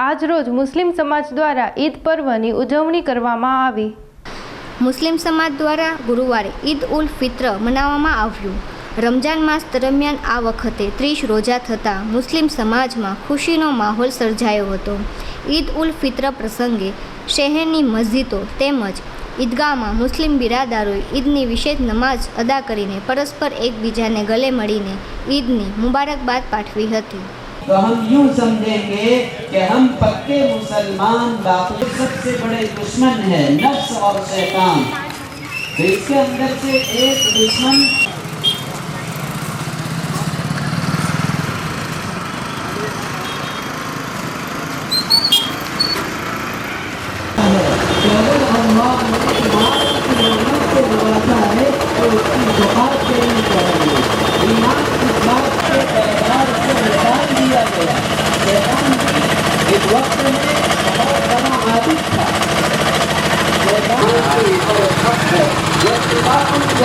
આજરોજ મુસ્લિમ સમાજ દ્વારા ઈદ પર્વની ઉજવણી કરવામાં આવી. મુસ્લિમ સમાજ દ્વારા ગુરુવારે ઈદ ઉલ ફિત્ર મનાવવામાં આવ્યું. રમજાન માસ દરમિયાન આ વખતે ત્રીસ રોજા થતાં મુસ્લિમ સમાજમાં ખુશીનો માહોલ સર્જાયો હતો. ઈદ ઉલ ફિત્ર પ્રસંગે શહેરની મસ્જિદો તેમજ ઈદગાહમાં મુસ્લિમ બિરાદારોએ ઈદની વિશેષ નમાઝ અદા કરીને પરસ્પર એકબીજાને ગલે મળીને ઈદની મુબારકબાદ પાઠવી હતી. تو ہم یوں سمجھیں گے کہ ہم پکے مسلمان باقی سب سے بڑے دشمن ہیں، نفس اور شیطان۔ تو اس کے اندر سے ایک دشمن اللہ کے ہے اور اس کی کے لیے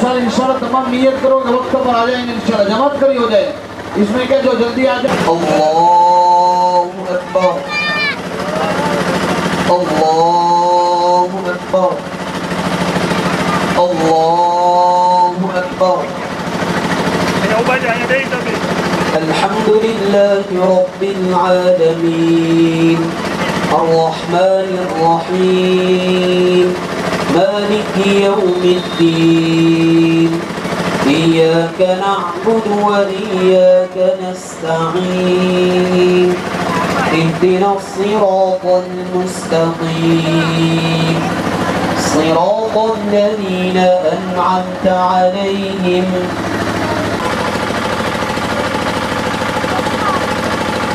سارے ان شاء اللہ تمام نیت کرو کہ وقت پر آ جائیں ان شاء اللہ۔ جماعت کری ہو جائے اس میں کیا جو جلدی آ جائے اللہ اکبر۔ اللہ اکبر۔ الله أكبر الحمد لله رب العالمين الرحمن الرحيم مالك يوم الدين. إياك نعبد وإياك نستعين. اهدنا الصراط المستقيم. صراط الذين أنعمت عليهم.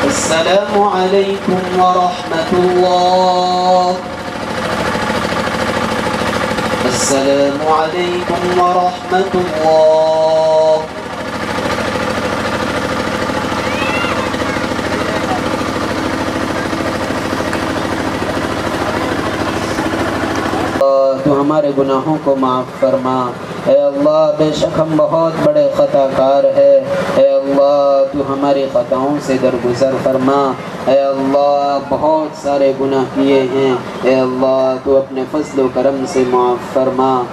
السلام عليكم ورحمة الله. السلام عليكم ورحمة الله. تو ہمارے گناہوں کو معاف فرما۔ اے اللہ، بے شک ہم بہت بڑے خطا کار ہے اے اللہ، تو ہماری خطاؤں سے درگزر فرما۔ اے اللہ، بہت سارے گناہ کیے ہیں۔ اے اللہ، تو اپنے فضل و کرم سے معاف فرما۔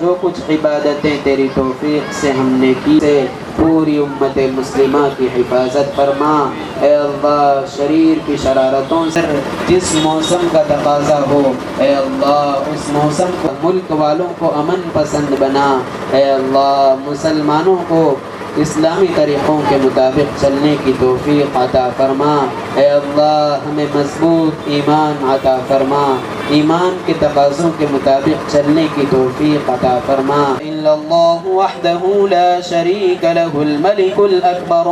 جو کچھ عبادتیں تیری توفیق سے ہم نے کی سے پوری امت مسلمہ کی حفاظت فرما۔ اے اللہ، شریر کی شرارتوں سے جس موسم کا تقاضا ہو، اے اللہ، اس موسم کو ملک والوں کو امن پسند بنا۔ اے اللہ، مسلمانوں کو اسلامی طریقوں کے مطابق چلنے کی توفیق عطا فرما۔ اے اللہ، ہمیں مضبوط ایمان عطا فرما۔ ایمان کے تقاضوں کے مطابق چلنے کی توفیق عطا فرما۔ اللہ وحده لا شریک له الملک الاکبر۔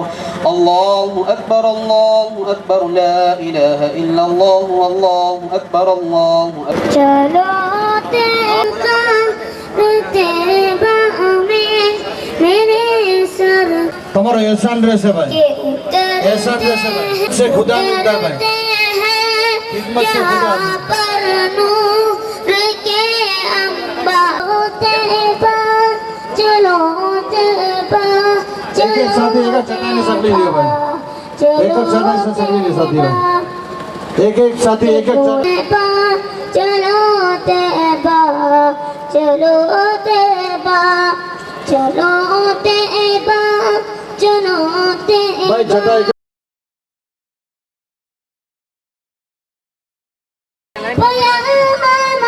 اللہ اکبر اللہ اکبر، لا الہ الا اللہ واللہ اکبر، اللہ اکبر۔ چلو تیسا તમારો احسان رہے سے بھائی۔ રહેશે ભાઈ સે ખુદા خدمت سے خدا پر نور کے انبا تیبا چلو تیبا چلو ساتھی ایک چٹانے ایک ایک ساتھی ایک ایک ساتھی ایک ایک چلو تیبا چلو تیبا چلو تیبا ভাই ঝাটাই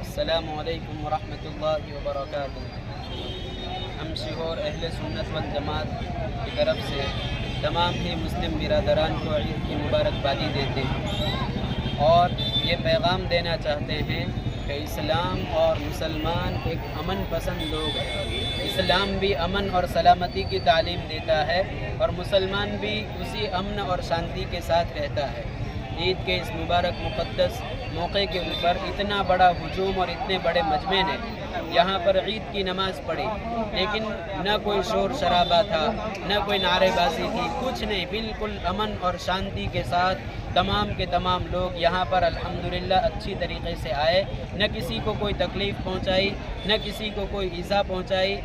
السلام علیکم ورحمۃ اللہ وبرکاتہ۔ ہم شہور اہل سنت والجماعت کی طرف سے تمام ہی مسلم برادران کو عید کی مبارکبادی دیتے ہیں اور یہ پیغام دینا چاہتے ہیں کہ اسلام اور مسلمان ایک امن پسند لوگ ہیں۔ اسلام بھی امن اور سلامتی کی تعلیم دیتا ہے اور مسلمان بھی اسی امن اور شانتی کے ساتھ رہتا ہے۔ عید کے اس مبارک مقدس موقع کے اوپر اتنا بڑا ہجوم اور اتنے بڑے مجمع نے یہاں پر عید کی نماز پڑھی، لیکن نہ کوئی شور شرابہ تھا، نہ کوئی نعرے بازی تھی، کچھ نہیں، بالکل امن اور شانتی کے ساتھ تمام کے تمام لوگ یہاں پر الحمدللہ اچھی طریقے سے آئے۔ نہ کسی کو کوئی تکلیف پہنچائی، نہ کسی کو کوئی ایزا پہنچائی۔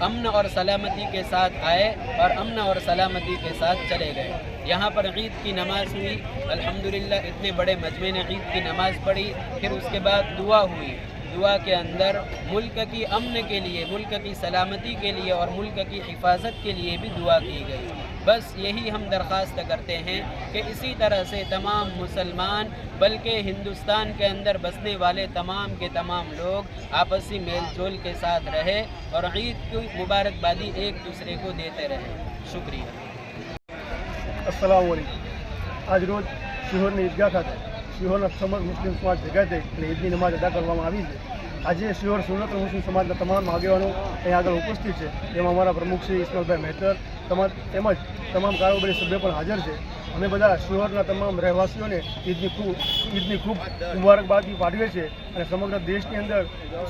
امن اور سلامتی کے ساتھ آئے اور امن اور سلامتی کے ساتھ چلے گئے۔ یہاں پر عید کی نماز ہوئی۔ الحمدللہ، اتنے بڑے مجمع نے عید کی نماز پڑھی۔ پھر اس کے بعد دعا ہوئی۔ دعا کے اندر ملک کی امن کے لیے، ملک کی سلامتی کے لیے اور ملک کی حفاظت کے لیے بھی دعا کی گئی۔ بس یہی ہم درخواست کرتے ہیں کہ اسی طرح سے تمام مسلمان، بلکہ ہندوستان کے اندر بسنے والے تمام کے تمام لوگ آپسی میل جول کے ساتھ رہے اور عید کی مبارکبادی ایک دوسرے کو دیتے رہے۔ شکریہ۔ السلام علیکم۔ آج روز شہر نے عیدگاہ تھا شہر مسلم સમાજ ભેગા تھے એટલે نماز ادا کروا કરવામાં આવી આજે શિહોર સુરત મુસ્લિમ સમાજના તમામ આગેવાનો અહીં આગળ ઉપસ્થિત છે. એમાં અમારા પ્રમુખ શ્રી ઇસ્માલભાઈ મહેતર તેમજ તમામ કારોબારી સભ્યો પણ હાજર છે. અમે બધા શહેરના તમામ રહેવાસીઓને ઈદની ખૂબ ઈદની ખૂબ મુબારકબાદી પાઠવીએ છીએ અને સમગ્ર દેશની અંદર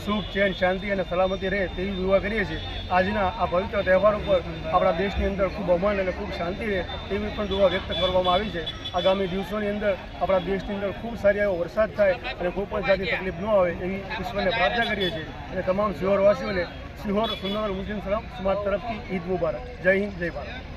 સુખ, ચેન, શાંતિ અને સલામતી રહે તેવી દુવા કરીએ છીએ. આજના આ પવિત્ર તહેવાર ઉપર આપણા દેશની અંદર ખૂબ અમન અને ખૂબ શાંતિ રહે તેવી પણ દુવા વ્યક્ત કરવામાં આવી છે. આગામી દિવસોની અંદર આપણા દેશની અંદર ખૂબ સારી એવો વરસાદ થાય અને કોઈ પણ જાતની તકલીફ ન આવે એવી ઈશ્વરને પ્રાર્થના કરીએ છીએ. અને તમામ શહેરવાસીઓને સિહોર સુંદર મુસ્લિમ સમાજ તરફથી ઈદ મુબારક. જય હિન્દ, જય ભારત.